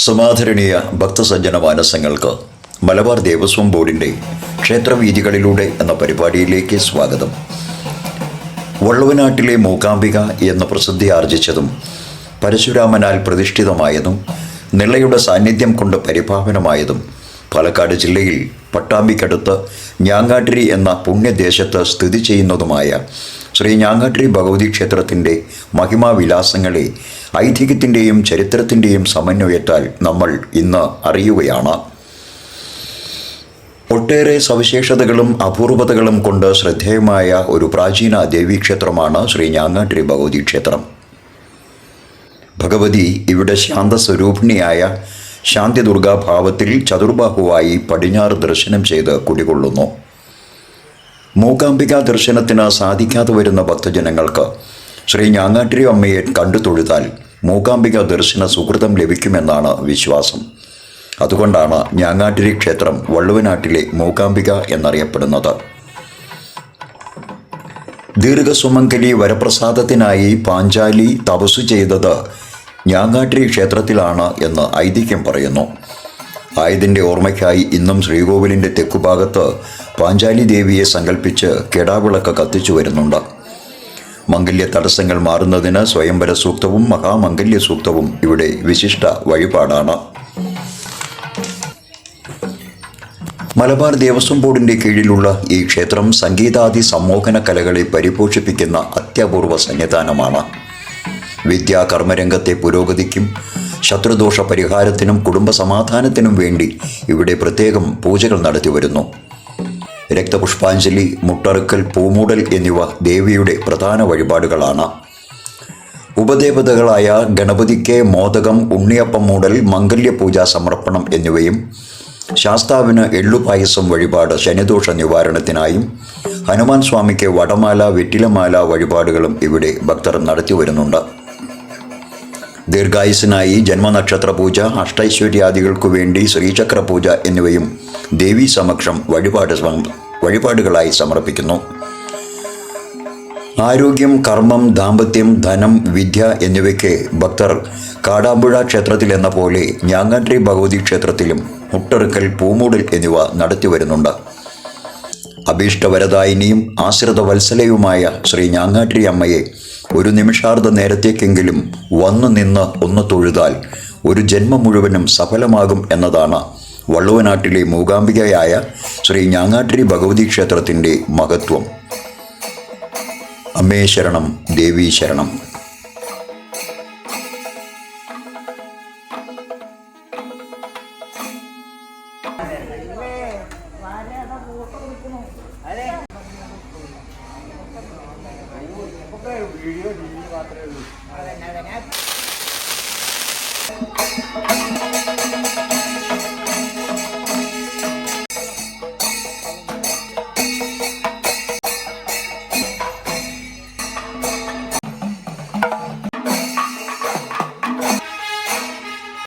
സമാധരണീയ ഭക്തസജ്ജന മാനസങ്ങൾക്ക് മലബാർ ദേവസ്വം ബോർഡിന്റെ ക്ഷേത്രവീഥികളിലൂടെ എന്ന പരിപാടിയിലേക്ക് സ്വാഗതം. വള്ളുവനാട്ടിലെ മൂകാംബിക എന്ന പ്രസിദ്ധി ആർജിച്ചതും പരശുരാമനാൽ പ്രതിഷ്ഠിതമായതും നിളയുടെ സാന്നിധ്യം കൊണ്ട് പരിഭാവനമായതും പാലക്കാട് ജില്ലയിൽ പട്ടാമ്പിക്കടുത്ത് ഞാങ്ങാട്ടിരി എന്ന പുണ്യദേശത്ത് സ്ഥിതി ചെയ്യുന്നതുമായ ശ്രീ ഞാങ്ങാട്ടിരി ഭഗവതി ക്ഷേത്രത്തിന്റെ മഹിമാവിലാസങ്ങളെ ഐതിഹ്യത്തിന്റെയും ചരിത്രത്തിന്റെയും സമന്വയത്താൽ നമ്മൾ ഇന്ന് അറിയുകയാണ്. ഒട്ടേറെ സവിശേഷതകളും അപൂർവതകളും കൊണ്ട് ശ്രദ്ധേയമായ ഒരു പ്രാചീന ദേവീക്ഷേത്രമാണ് ശ്രീ ഞാങ്ങാട്ടിരി ഭഗവതി ക്ഷേത്രം. ഭഗവതി ഇവിടെ ശാന്തസ്വരൂപിണിയായ ശാന്തിദുർഗാഭാവത്തിൽ ചതുർബാഹുവായി പടിഞ്ഞാറ് ദർശനം ചെയ്ത് കുടികൊള്ളുന്നു. മൂകാംബിക ദർശനത്തിന് സാധിക്കാതെ വരുന്ന ഭക്തജനങ്ങൾക്ക് ശ്രീ ഞാങ്ങാട്ടിരി അമ്മയെ കണ്ടു തൊഴുതാൽ മൂകാംബിക ദർശന സുഹൃതം ലഭിക്കുമെന്നാണ് വിശ്വാസം. അതുകൊണ്ടാണ് ഞാങ്ങാട്ടിരി ക്ഷേത്രം വള്ളുവനാട്ടിലെ മൂകാംബിക എന്നറിയപ്പെടുന്നത്. ദീർഘസുമംഗലി വരപ്രസാദത്തിനായി പാഞ്ചാലി തപസ്സു ചെയ്തത് ഞാങ്ങാട്ടിരി ക്ഷേത്രത്തിലാണ് എന്ന് ഐതിഹ്യം പറയുന്നു. ആയതിന്റെ ഓർമ്മയ്ക്കായി ഇന്നും ശ്രീകോവിലിന്റെ തെക്കുഭാഗത്ത് പാഞ്ചാലി ദേവിയെ സങ്കല്പിച്ച് കെടാവിളക്ക് കത്തിച്ചു വരുന്നുണ്ട്. മംഗല്യ തടസ്സങ്ങൾ മാറുന്നതിന് സ്വയംവര സൂക്തവും മഹാമംഗല്യ സൂക്തവും ഇവിടെ വിശിഷ്ട വഴിപാടാണ്. മലബാർ ദേവസ്വം ബോർഡിന്റെ കീഴിലുള്ള ഈ ക്ഷേത്രം സംഗീതാദി സമ്മോഹന കലകളെ പരിപോഷിപ്പിക്കുന്ന അത്യപൂർവ സന്നിധാനമാണ്. വിദ്യാ കർമ്മരംഗത്തെ പുരോഗതിക്കും ശത്രുദോഷ പരിഹാരത്തിനും കുടുംബ സമാധാനത്തിനും വേണ്ടി ഇവിടെ പ്രത്യേകം പൂജകൾ നടത്തി വരുന്നു. രക്തപുഷ്പാഞ്ജലി മുട്ടറുക്കൽ പൂമൂടൽ എന്നിവ ദേവിയുടെ പ്രധാന വഴിപാടുകളാണ്. ഉപദേവതകളായ ഗണപതിക്ക് മോദകം ഉണ്ണിയപ്പം മൂടൽ മംഗല്യപൂജ സമർപ്പണം എന്നിവയും ശാസ്താവിന് എള്ളുപായസം വഴിപാട് ശനിദോഷ നിവാരണത്തിനായും ഹനുമാൻ സ്വാമിക്ക് വടമാല വെറ്റിലമാല വഴിപാടുകളും ഇവിടെ ഭക്തർ നടത്തി വരുന്നുണ്ട് ദീർഘായുസിനായി ജന്മനക്ഷത്ര പൂജ അഷ്ടൈശ്വര്യാദികൾക്കു വേണ്ടി ശ്രീചക്ര പൂജ എന്നിവയും ദേവീ സമക്ഷം വഴിപാട് വഴിപാടുകളായി സമർപ്പിക്കുന്നു. ആരോഗ്യം കർമ്മം ദാമ്പത്യം ധനം വിദ്യ എന്നിവയ്ക്ക് ഭക്തർ കാടാമ്പുഴ ക്ഷേത്രത്തിൽ എന്ന പോലെ ഞാങ്ങാട്രി ഭഗവതി ക്ഷേത്രത്തിലും മുട്ടറുക്കൽ പൂമൂടൽ എന്നിവ നടത്തി വരുന്നുണ്ട്. അഭീഷ്ടവരദായിനിയും ആശ്രിത വത്സലയുമായ ശ്രീ ഞാങ്ങാട്രി അമ്മയെ ഒരു നിമിഷാർദ്ധ നേരത്തേക്കെങ്കിലും വന്നു നിന്ന് ഒന്ന് തൊഴുതാൽ ഒരു ജന്മം മുഴുവനും സഫലമാകും എന്നതാണ് വള്ളുവനാട്ടിലെ മൂകാംബികയായ ശ്രീ ഞാങ്ങാട്ടിരി ഭഗവതി ക്ഷേത്രത്തിന്റെ മഹത്വം. അമ്മേ ശരണം ദേവീ ശരണം. വീഡിയോ ടി മാത്രമേ ഉള്ളൂ.